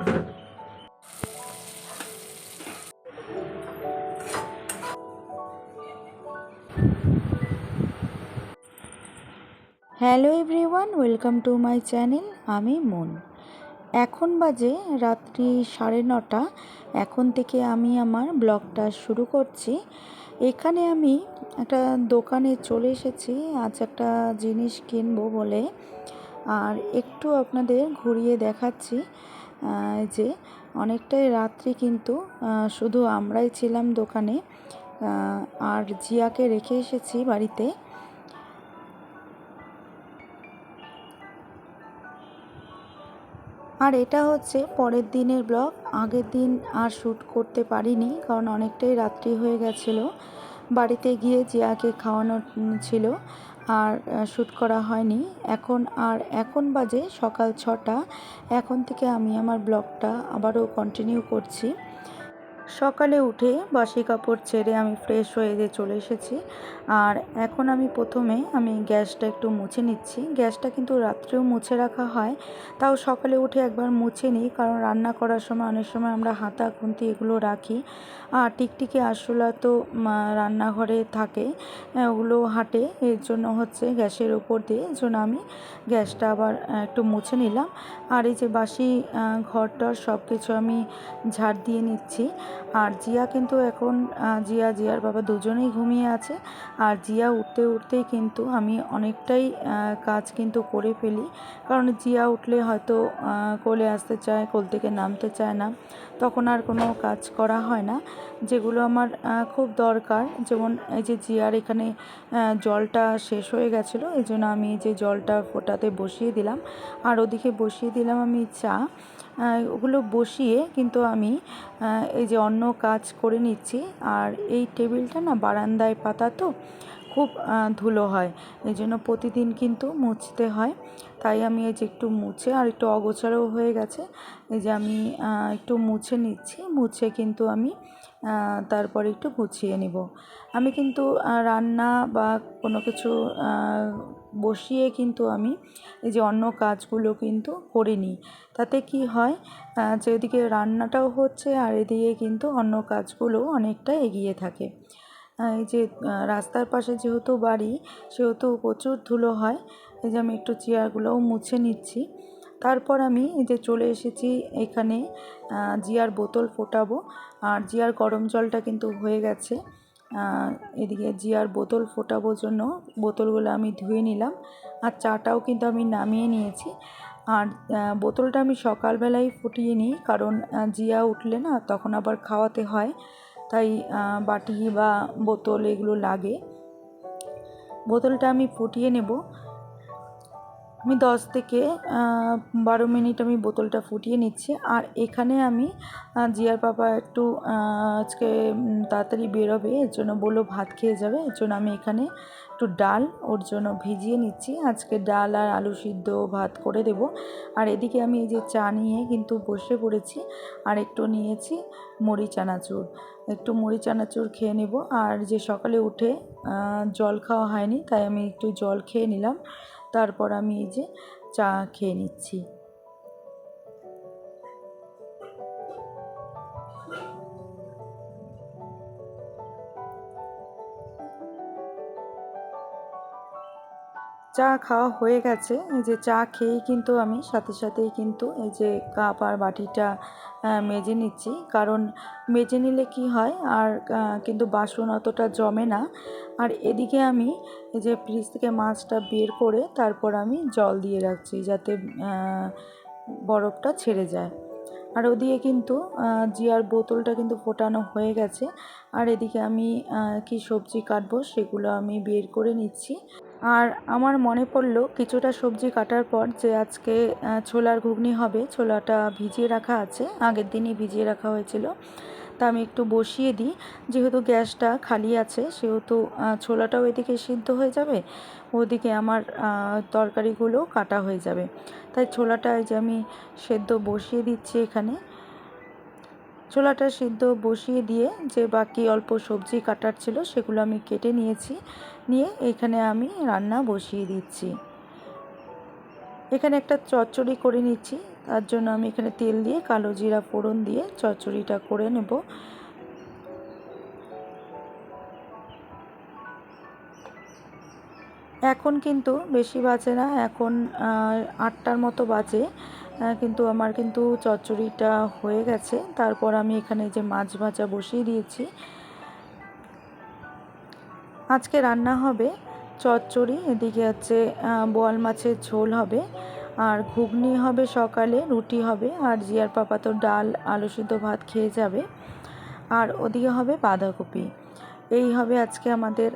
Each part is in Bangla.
Hello everyone, welcome to my channel, আমি মন। এখন বাজে রাত্রি সাড়ে নটা। এখন থেকে আমি আমার ব্লগটা শুরু করছি। এখানে আমি একটা দোকানে চলে এসেছি, আজ একটা জিনিস কিনবো বলে। আর একটু আপনাদের ঘুরিয়ে দেখাচ্ছি। যে অনেকটাই রাত্রি কিন্তু শুধু আমরাই ছিলাম দোকানে আর জিয়াকে রেখে এসেছি বাড়িতে। আর এটা হচ্ছে পরের দিনের ব্লগ। আগের দিন আর শ্যুট করতে পারিনি, কারণ অনেকটাই রাত্রি হয়ে গেছিল। বাড়িতে গিয়ে জিয়াকে খাওয়ানো ছিল। আর শ্যুট করা হয়নি। এখন আর এখন বাজে সকাল ছটা। এখন থেকে আমি আমার ব্লগটা আবারও কন্টিনিউ করছি। সকালে উঠে বাসি কাপড় ছেড়ে আমি ফ্রেশ হয়ে যে চলে এসেছি। আর এখন আমি প্রথমে আমি গ্যাসটা একটু মুছে নিচ্ছি। গ্যাসটা কিন্তু রাত্রেও মুছে রাখা হয়, তাও সকালে উঠে একবার মুছে নিই, কারণ রান্না করার সময় অনেক সময় আমরা হাতা, খুন্তি এগুলো রাখি। আর টিকটিকি, আরশোলা তো রান্নাঘরে থাকে ওগুলো হাঁটে, এর জন্য হচ্ছে গ্যাসের ওপর দিয়ে এর জন্য আমি গ্যাসটা আবার একটু মুছে নিলাম। আর এই যে বাসি ঘরটার সব কিছু আমি ঝাড় দিয়ে নিচ্ছি। আর জিয়া কিন্তু এখন জিয়া, জিয়ার বাবা দুজনেই ঘুমিয়ে আছে। আর জিয়া উঠতে, উঠতেই কিন্তু আমি অনেকটাই কাজ কিন্তু করে ফেলি। কারণ জিয়া উঠলে হয়তো কোলে আসতে চায়, কোল থেকে নামতে চায় না। তখন আর কোনো কাজ করা হয় না। যেগুলো আমার খুব দরকার। যেমন এই যে জিয়ার এখানে জলটা শেষ হয়ে গেছিল, এই জন্য আমি যে জলটা ফোটাতে বসিয়ে দিলাম। আর ওদিকে বসিয়ে দিলাম আমি চা। ওগুলো বসিয়ে কিন্তু আমি এই যে অন্য কাজ করে নিচ্ছি। আর এই টেবিলটা না বারান্দায় পাতা তো খুব ধুলো হয়। এই জন্য প্রতিদিন কিন্তু মুছতে হয়। তাই আমি এই যে একটু মুছে, আর একটু অগোছারও হয়ে গেছে। এই যে আমি একটু মুছে নিচ্ছি। মুছে কিন্তু আমি তারপরে একটু গুছিয়ে নিব। আমি কিন্তু রান্না বা কোনো কিছু বসিয়ে কিন্তু আমি এই যে অন্য কাজগুলো কিন্তু করে নিই তাতে কি হয় যে ওদিকে রান্নাটাও হচ্ছে আর এদিকে কিন্তু অন্য কাজগুলো অনেকটা এগিয়ে থাকে। এই যে রাস্তার পাশে যেহেতু বাড়ি, সেহেতু প্রচুর ধুলো হয়, এই যে আমি একটু চেয়ারগুলোও মুছে নিচ্ছি। তারপর আমি এই যে চলে এসেছি এখানে জিয়ার বোতল ফোটাবো। আর জিয়ার গরম জলটা কিন্তু হয়ে গেছে। এদিকে জিয়ার বোতল ফোটাবোর জন্য বোতলগুলো আমি ধুয়ে নিলাম। আর চাটাও কিন্তু আমি নামিয়ে নিয়েছি। আর বোতলটা আমি সকালবেলায় ফুটিয়ে নিই কারণ জিয়া উঠলে না তখন আবার খাওয়াতে হয়। তাই বাটি বা বোতল এগুলো লাগে। বোতলটা আমি ফুটিয়ে নেব। আমি দশ থেকে বারো মিনিট আমি বোতলটা ফুটিয়ে নিচ্ছি। আর এখানে আমি জিয়ার পাপা একটু আজকে তাড়াতাড়ি বেরোবে, এর জন্য বলল ভাত খেয়ে যাবে, এর জন্য আমি এখানে একটু ডাল ওর জন্য ভিজিয়ে নিচ্ছি। আজকে ডাল আর আলু সিদ্ধ ভাত করে দেব। আর এদিকে আমি এই যে চা নিয়ে কিন্তু বসে পড়েছি, আর একটু নিয়েছি মুড়ি চানাচুর একটু মুড়ি চানাচুর খেয়ে নেব। আর যে সকালে উঠে জল খাওয়া হয়নি, তাই আমি একটু জল খেয়ে নিলাম। তারপর আমি এই যে চা খেয়ে নিচ্ছি। চা খাওয়া হয়ে গেছে। এই যে চা খেয়েই কিন্তু আমি সাথে সাথেই কিন্তু এই যে কাপ আর বাটিটা মেজে নিচ্ছি। কারণ মেজে নিলে কি হয় আর কিন্তু বাসন অতটা জমে না। আর এদিকে আমি এই যে ফ্রিজ থেকে মাছটা বের করে তারপর আমি জল দিয়ে রাখছি যাতে বরফটা ছেড়ে যায়। আর ওদিকে কিন্তু জিয়ার বোতলটা কিন্তু ফোটানো হয়ে গেছে। আর এদিকে আমি কি সবজি কাটবো সেগুলো আমি বের করে নিচ্ছি। আর আমার মনে পড়ল কিছুটা সবজি কাটার পর যে আজকে ছোলার ঘুগনি হবে, ছোলাটা ভিজিয়ে রাখা আছে। আগের দিনই ভিজিয়ে রাখা হয়েছিল। তা আমি একটু বসিয়ে দিই। যেহেতু গ্যাসটা খালি আছে, সেহেতু ছোলাটাও এদিকে সিদ্ধ হয়ে যাবে, ওদিকে আমার তরকারিগুলো কাটা হয়ে যাবে। তাই ছোলাটা যে আমি সেদ্ধ বসিয়ে দিচ্ছি এখানে। ছোলাটা সিদ্ধ বসিয়ে দিয়ে যে বাকি অল্প সবজি কাটার ছিল, সেগুলো আমি কেটে নিয়েছি। নিয়ে এখানে আমি রান্না বসিয়ে দিচ্ছি। এখানে একটা চচ্চড়ি করে নিচ্ছি। তার জন্য আমি এখানে তেল দিয়ে কালো জিরা ফোড়ন দিয়ে চচ্চড়িটা করে নেব। এখন কিন্তু বেশি বাজে না, এখন আটটার মতো বাজে। কিন্তু আমার কিন্তু চচ্চড়িটা হয়ে গেছে। তারপর আমি এখানে যে মাছ ভাজা বসিয়ে দিয়েছি। আজকে রান্না হবে চচ্চড়ি, এদিকে হচ্ছে বোয়াল মাছের ঝোল হবে, আর ঘুগনি হবে সকালে, রুটি হবে, আর জিয়ার পাপা তো ডাল, আলু সিদ্ধ ভাত খেয়ে যাবে, আর ওদিকে হবে বাঁধাকপি। এই হবে আজকে আমাদের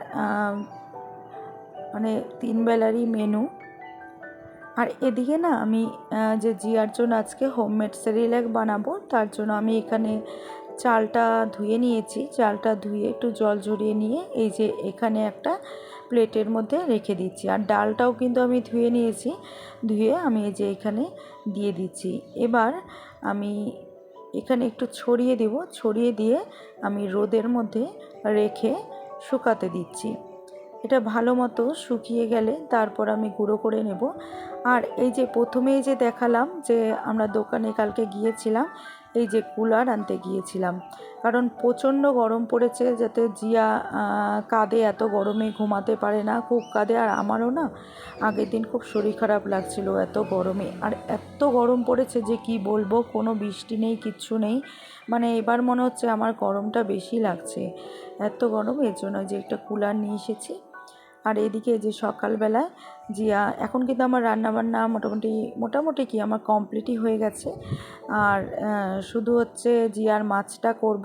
মানে তিন বেলারই মেনু আর এদিকে না আমি যে জিয়ার জন্য আজকে হোমমেড সেরিল্যাক বানাবো, তার জন্য আমি এখানে চালটা ধুয়ে নিয়েছি। চালটা ধুয়ে একটু জল ঝরিয়ে নিয়ে, এই যে এখানে একটা প্লেটের মধ্যে রেখে দিচ্ছি। আর ডালটাও কিন্তু আমি ধুয়ে নিয়েছি। ধুয়ে আমি এই যে এখানে দিয়ে দিচ্ছি। এবার আমি এখানে একটু ছড়িয়ে দেব। ছড়িয়ে দিয়ে আমি রোদের মধ্যে রেখে শুকাতে দিচ্ছি। এটা ভালো মতো শুকিয়ে গেলে তারপর আমি গুঁড়ো করে নেব। আর এই যে প্রথমেই যে দেখালাম যে আমরা দোকানে কালকে গিয়েছিলাম এই যে কুলার আনতে গিয়েছিলাম। কারণ প্রচণ্ড গরম পড়েছে যাতে জিয়া কাঁদে এত গরমে ঘুমাতে পারে না, খুব কাঁদে আর আমারও না, আগের দিন খুব শরীর খারাপ লাগছিল এত গরমে। আর এত গরম পড়েছে যে কি বলব, কোনো বৃষ্টি নেই, কিচ্ছু নেই। মানে এবার মনে হচ্ছে আমার গরমটা বেশি লাগছে। এত গরম, এর জন্য যে একটা কুলার নিয়ে এসেছি। আর এদিকে যে সকালবেলায় জিয়া এখন কিন্তু আমার রান্নাবান্না মোটামুটি মোটামুটি কি আমার কমপ্লিটই হয়ে গেছে। আর শুধু হচ্ছে জিয়ার মাছটা করব।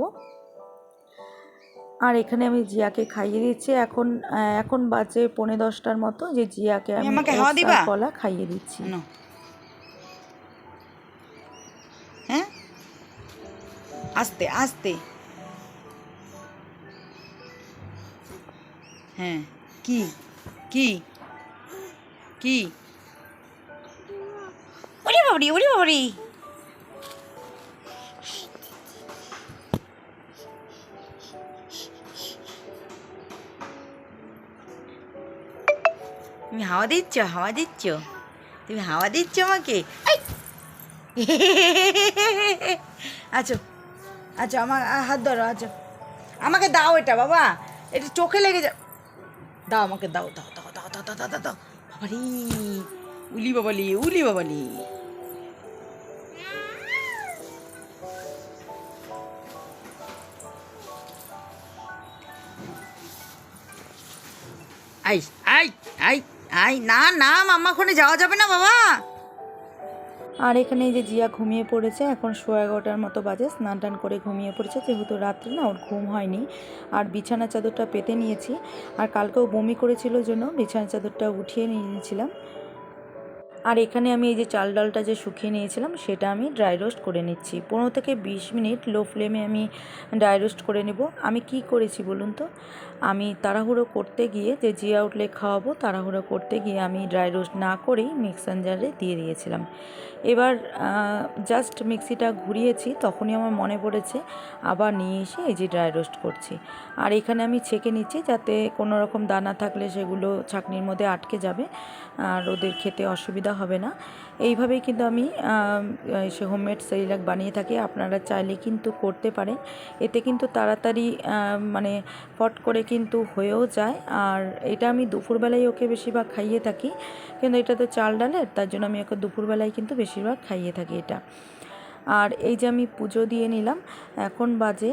আর এখানে আমি জিয়াকে খাইয়ে দিচ্ছি। এখন এখন বাজে পৌনে দশটার মতো। যে জিয়াকে আমি? কলা খাইয়ে দিচ্ছি। হ্যাঁ? আস্তে আস্তে। হ্যাঁ কি? কি? কি? ওরে বাবরি ওরে বাবরি। তুমি হাওয়া দিচ্ছ হাওয়া দিচ্ছ? তুমি হাওয়া দিচ্ছ আমাকে? আচ্ছা আচ্ছা আমার হাত ধরো আচ্ছা। আমাকে দাও এটা, বাবা। এটা চোখে লেগে যা দাও, আমাকে দাও দাও দাও দাও দাও দাও দাও। বাবারি, উলি বাবালি উলি বাবালি। আই আই আই আই, না না মামা ওখানে যাওয়া যাবে না বাবা আর এখানে যে জিয়া ঘুমিয়ে পড়েছে, এখন সোয়া এগারোটার মতো বাজে, স্নান টান করে ঘুমিয়ে পড়েছে। যেহেতু রাত্রে না, ওর ঘুম হয়নি। আর বিছানা চাদরটা পেতে নিয়েছি। আর কালকেও বমি করেছিল জন্য বিছানা চাদরটা উঠিয়ে নিয়ে নিয়েছিলাম। আর এখানে আমি এই যে চাল ডালটা যে শুকিয়ে নিয়েছিলাম, সেটা আমি ড্রাই রোস্ট করে নিচ্ছি। পনেরো থেকে বিশ মিনিট লো ফ্লেমে আমি ড্রাই রোস্ট করে নেব। আমি কি করেছি বলুন তো? আমি তাড়াহুড়ো করতে গিয়ে যে জিয়া উঠলে খাওয়াবো, তাড়াহুড়ো করতে গিয়ে আমি ড্রাই রোস্ট না করেই মিক্সার জারে দিয়ে দিয়েছিলাম। এবার জাস্ট মিক্সিটা ঘুরিয়েছি, তখনই আমার মনে পড়েছে, আবার নিয়ে এসে এই যে ড্রাই রোস্ট করছি। আর এখানে আমি ছেঁকে নিচ্ছি যাতে কোনো রকম দানা থাকলে সেগুলো ছাকনির মধ্যে আটকে যাবে, আর ওদের খেতে অসুবিধা হবে না। এইভাবেই কিন্তু আমি সে হোমমেড সেরিলাক বানিয়ে থাকি। আপনারা চাইলে কিন্তু করতে পারেন। এতে কিন্তু তাড়াতাড়ি মানে ফট করে কিন্তু হয়েও যায়। আর এটা আমি দুপুরবেলায় ওকে বেশিরভাগ খাইয়ে থাকি। কিন্তু এটা তো চাল ডালের, তার জন্য আমি ওকে দুপুরবেলায় কিন্তু বেশিরভাগ খাইয়ে থাকি এটা। আর এই যে আমি পুজো দিয়ে নিলাম, এখন বাজে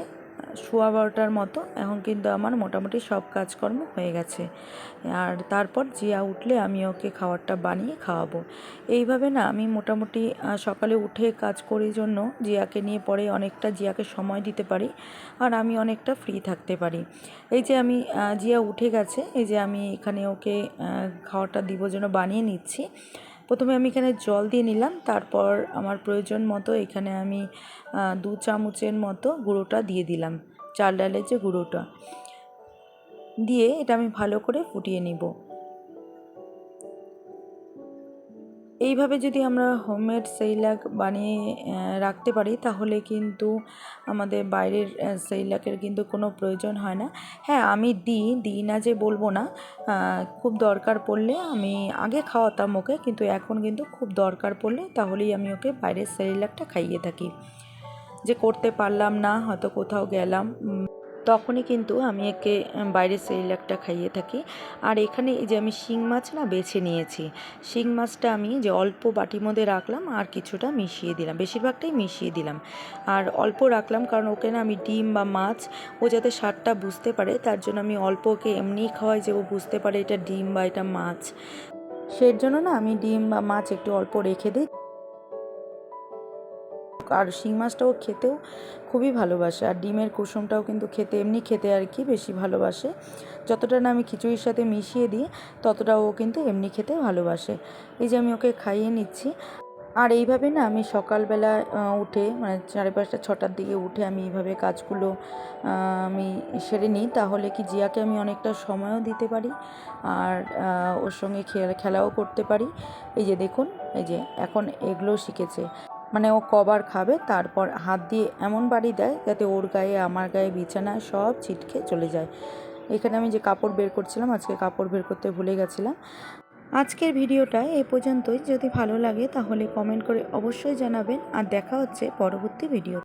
সোয়া বারোটার মতো। এখন কিন্তু আমার মোটামুটি সব কাজকর্ম হয়ে গেছে। আর তারপর জিয়া উঠলে আমি ওকে খাবারটা বানিয়ে খাওয়াবো। এইভাবে না আমি মোটামুটি সকালে উঠে কাজ করি জন্য জিয়াকে নিয়ে পরে অনেকটা জিয়াকে সময় দিতে পারি আর আমি অনেকটা ফ্রি থাকতে পারি। এই যে আমি জিয়া উঠে গেছে, এই যে আমি এখানে ওকে খাওয়াটা দিব জন্য বানিয়ে নিচ্ছি। প্রথমে আমি এখানে জল দিয়ে নিলাম, তারপর আমার প্রয়োজন মতো এখানে আমি দু চামচের মতো গুঁড়োটা দিয়ে দিলাম চাল ডালের যে গুঁড়োটা। দিয়ে এটা আমি ভালো করে ফুটিয়ে নিব। এইভাবে যদি আমরা হোমমেড সেইলাক বানিয়ে রাখতে পারি, তাহলে কিন্তু আমাদের বাইরের সেইলাকের কিন্তু কোনো প্রয়োজন হয় না। হ্যাঁ আমি দিই দিই না যে বলব না। খুব দরকার পড়লে আমি আগে খাওয়াতাম ওকে, কিন্তু এখন কিন্তু খুব দরকার পড়লে তাহলেই আমি ওকে বাইরের সেইলাকটা খাইয়ে থাকি। যে করতে পারলাম না, হয়তো কোথাও গেলাম তখনই কিন্তু আমি একে বাইরের সেইলাকটা খাইয়ে থাকি। আর এখানে এই যে আমি শিং মাছ না বেছে নিয়েছি, শিং মাছটা আমি যে অল্প বাটির মধ্যে রাখলাম আর কিছুটা মিশিয়ে দিলাম, বেশিরভাগটাই মিশিয়ে দিলাম। আর অল্প রাখলাম কারণ ওকে না আমি ডিম বা মাছ, ও যাতে স্বাদটা বুঝতে পারে তার জন্য আমি অল্প ওকে এমনিই খাওয়াই যে ও বুঝতে পারে এটা ডিম বা এটা মাছ। সেই জন্য না আমি ডিম বা মাছ একটু অল্প রেখে দিই। আর শিং মাছটাও খেতেও খুবই ভালোবাসে, আর ডিমের কুসুমটাও কিন্তু খেতে, এমনি খেতে আর কি বেশি ভালোবাসে। যতটা না আমি খিচুড়ির সাথে মিশিয়ে দিই ততটা ও কিন্তু এমনি খেতে ভালোবাসে। এই যে আমি ওকে খাইয়ে নিচ্ছি। আর এইভাবে না আমি সকালবেলা উঠে মানে সাড়ে পাঁচটা, ছটার দিকে উঠে আমি এইভাবে কাজগুলো আমি সেরে নিই, তাহলে কি জিয়াকে আমি অনেকটা সময়ও দিতে পারি, আর ওর সঙ্গে খেলাও করতে পারি। এই যে দেখুন, এই যে এখন এগুলো শিখেছে। মানে ও কবার খাবে, তারপর হাত দিয়ে এমন বাড়ি দেয় যাতে ওর গায়ে, আমার গায়ে বিছানায় সব ছিটকে চলে যায়। এখানে আমি যে কাপড় বের করছিলাম, আজকে কাপড় বের করতে ভুলে গেছিলাম। আজকের ভিডিওটা এ পর্যন্তই। যদি ভালো লাগে তাহলে কমেন্ট করে অবশ্যই জানাবেন। আর দেখা হচ্ছে পরবর্তী ভিডিও